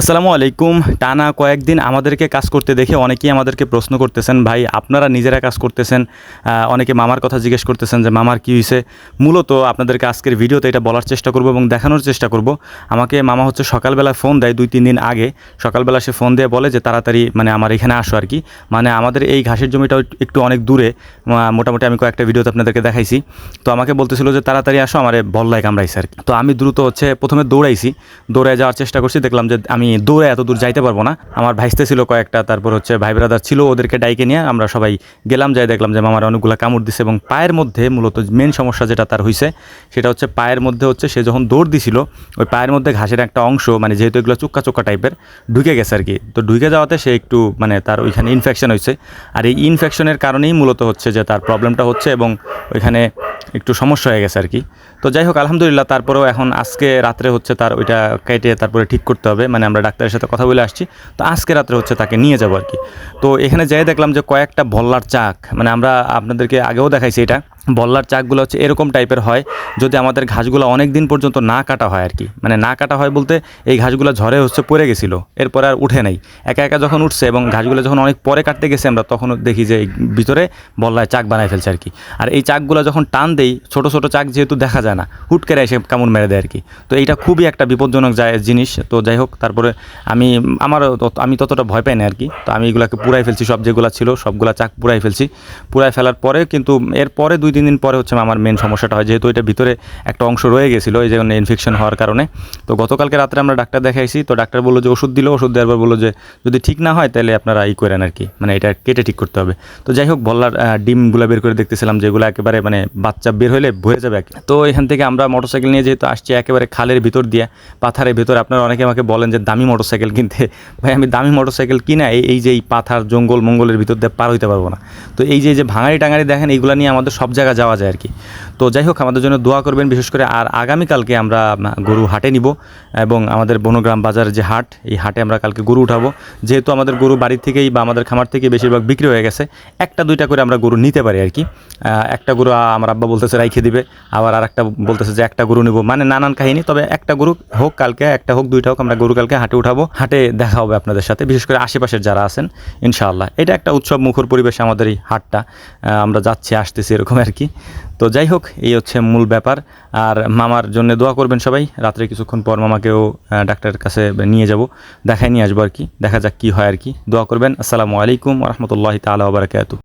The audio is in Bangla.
আসসালামু আলাইকুম। টানা কয়েকদিন আমাদেরকে কাজ করতে দেখে অনেকেই আমাদেরকে প্রশ্ন করতেছেন, ভাই, আপনারা নিজেরা কাজ করতেছেন? অনেকে মামার কথা জিজ্ঞেস করতেছেন যে, মামার কী হয়েছে মূলত আপনাদেরকে আজকের ভিডিওতে এটা বলার চেষ্টা করব এবং দেখানোর চেষ্টা করব। আমাকে মামা হচ্ছে সকালবেলা ফোন দেয় দুই, তিন দিন আগে। সকালবেলা সে ফোন দিয়ে বলে যে, তাড়াতাড়ি মানে আমার এখানে আসো আর কি। মানে আমাদের এই ঘাসের জমিটা একটু অনেক দূরে। মোটামুটি আমি কয়েকটা ভিডিওতে আপনাদেরকে দেখাইছি। তো আমাকে বলতেছিল যে, তাড়াতাড়ি আসো, আমার বল্লায় কামড়াইছে আর কি। তো আমি দ্রুত হচ্ছে প্রথমে দৌড়াইছি। দৌড়ায় যাওয়ার চেষ্টা করছি। দেখলাম যে, আমি দৌড়ে এত দূর যাইতে পারব না। আমার ভাইস্তে ছিল কয়েকটা, তারপর হচ্ছে ভাই ব্রাদার ছিল ওদেরকে ডাইকে নিয়ে। আমরা সবাই গেলাম, যাই দেখলাম যে মামার অনেকগুলো কামড় দিছে এবং পায়ের মধ্যে মূলত মেন সমস্যা যেটা তার হয়েছে সেটা হচ্ছে পায়ের মধ্যে হচ্ছে সে যখন দৌড় দিছিল, ওই পায়ের মধ্যে ঘাসের একটা অংশ মানে যেহেতু এগুলো চুক্কা চুক্কা টাইপের ঢুকে গেছে আর কি। তো ঢুকে যাওয়াতে সে একটু মানে তার ওইখানে ইনফেকশন হয়েছে আর এই ইনফেকশনের কারণেই মূলত হচ্ছে যে তার প্রবলেমটা হচ্ছে এবং ওইখানে একটু সমস্যা হয়ে গেছে আর কি। তো যাই হোক, আলহামদুলিল্লাহ, তারপরেও এখন আজকে রাত্রে হচ্ছে তার ওইটা কেটে তারপরে ঠিক করতে হবে। মানে আমরা ডাক্তারের সাথে কথা বলে আসছি। তো আজকে রাত্রে হচ্ছে তাকে নিয়ে যাব আর কি। তো এখানে যাই দেখলাম যে কয়েকটা ভল্লার চাক। মানে আমরা আপনাদেরকে আগেও দেখাইছি এটা। বল্লার চাকগুলো হচ্ছে এরকম টাইপের হয়, যদি আমাদের ঘাসগুলো অনেক দিন পর্যন্ত না কাটা হয় আর কি মানে না কাটা হয় বলতে এই ঘাসগুলো ঝড়ে হচ্ছে পড়ে গেছিল, এরপরে আর উঠে নাই। একা একা যখন উঠছে এবং ঘাসগুলো যখন অনেক পরে কাটতে গেছে আমরা, তখন দেখি যে ভিতরে বল্লায় চাক বানায় ফেলছে আর কি আর এই চাকগুলো যখন টান দেই, ছোট ছোট চাক যেহেতু দেখা যায় না, হুট করে এসে কামড় মেরে দেয় আর কি তো এইটা খুবই একটা বিপজ্জনক জিনিস। তো যাই হোক, তারপরে আমি আমার আমি ততটা ভয় পাই না আর কি তো আমি এগুলাকে পুরাই ফেলছি, সব যেগুলো ছিল সবগুলা চাক পুরাই ফেলছি। পুরাই ফেলার পরে কিন্তু এরপরে দুই তিন দিন পরে হচ্ছে আমার মেন সমস্যাটা হয়। যেহেতু এটা ভিতরে একটা অংশ রয়ে গেছিল এই জন্য ইনফেকশন হওয়ার কারণে। তো গতকালকে রাত্রে আমরা ডাক্তার দেখাইছি তো ডাক্তার বলল যে ওষুধ দিল ওষুধ দেওয়ার পর বলল যে যদি ঠিক না হয় তাহলে আপনারা ই করেন আর কি। মানে এটা কেটে ঠিক করতে হবে। তো যাই হোক বল্লার আহ, ডিমগুলো বের করে দেখতেছিলাম যেগুলো একেবারে মানে বাচ্চা বের হলে ভরে যাবে। তো এখান থেকে আমরা মোটরসাইকেল নিয়ে যেহেতু আসছি একেবারে খালের ভিতর দিয়ে পাথারের ভিতর আপনারা অনেকে আমাকে বলেন যে দামি মোটরসাইকেল কিনতে। ভাই আমি দামি মোটরসাইকেল কিনা এই এই যে এই পাথার জঙ্গল মঙ্গলের ভিতর দিয়ে পার হইতে পারব না। তো এই যে যে ভাঙাড়ি টাঙাড়ি দেখেন এইগুলো নিয়ে আমাদের সব জায়গায় যাওয়া যায় আর কি। তো যাই হোক, আমাদের জন্য দোয়া করবেন, বিশেষ করে আর আগামীকালকে আমরা গরু হাটে নিব এবং আমাদের বনগ্রাম বাজার যে হাট, এই হাটে আমরা কালকে গরু উঠাবো। যেহেতু আমাদের গরু বাড়ির থেকেই বা আমাদের খামার থেকে বেশিরভাগ বিক্রি হয়ে গেছে, একটা দুইটা করে আমরা গরু নিতে পারি আর কি। একটা গরু আমার আব্বা বলতেছে, রাইখে দিবে। আবার আর একটা বলতেছে যে, একটা গরু নিব। মানে নানান কাহিনী, তবে একটা গরু হোক কালকে, একটা হোক, দুইটা হোক, আমরা গরু কালকে হাটে উঠাবো। হাটে দেখা হবে আপনাদের সাথে, বিশেষ করে আশেপাশের যারা আছেন, ইনশাআল্লাহ। এটা একটা উৎসব মুখর পরিবেশে আমাদের এই হাটটা আমরা যাচ্ছি, আসতেছি, এরকম আর কি তো যাই হোক, এই হচ্ছে মূল ব্যাপার। আর মামার জন্য দোয়া করবেন সবাই। রাত্রে কিছুক্ষণ পর মামাকেও ডাক্তারের কাছে নিয়ে যাব। দেখায় নিয়ে আসব আর কি। দেখা যাক কী হয় আর কি। দোয়া করবেন। আসসালামু আলাইকুম রহমতুল্লাহ তালা বারাকাতু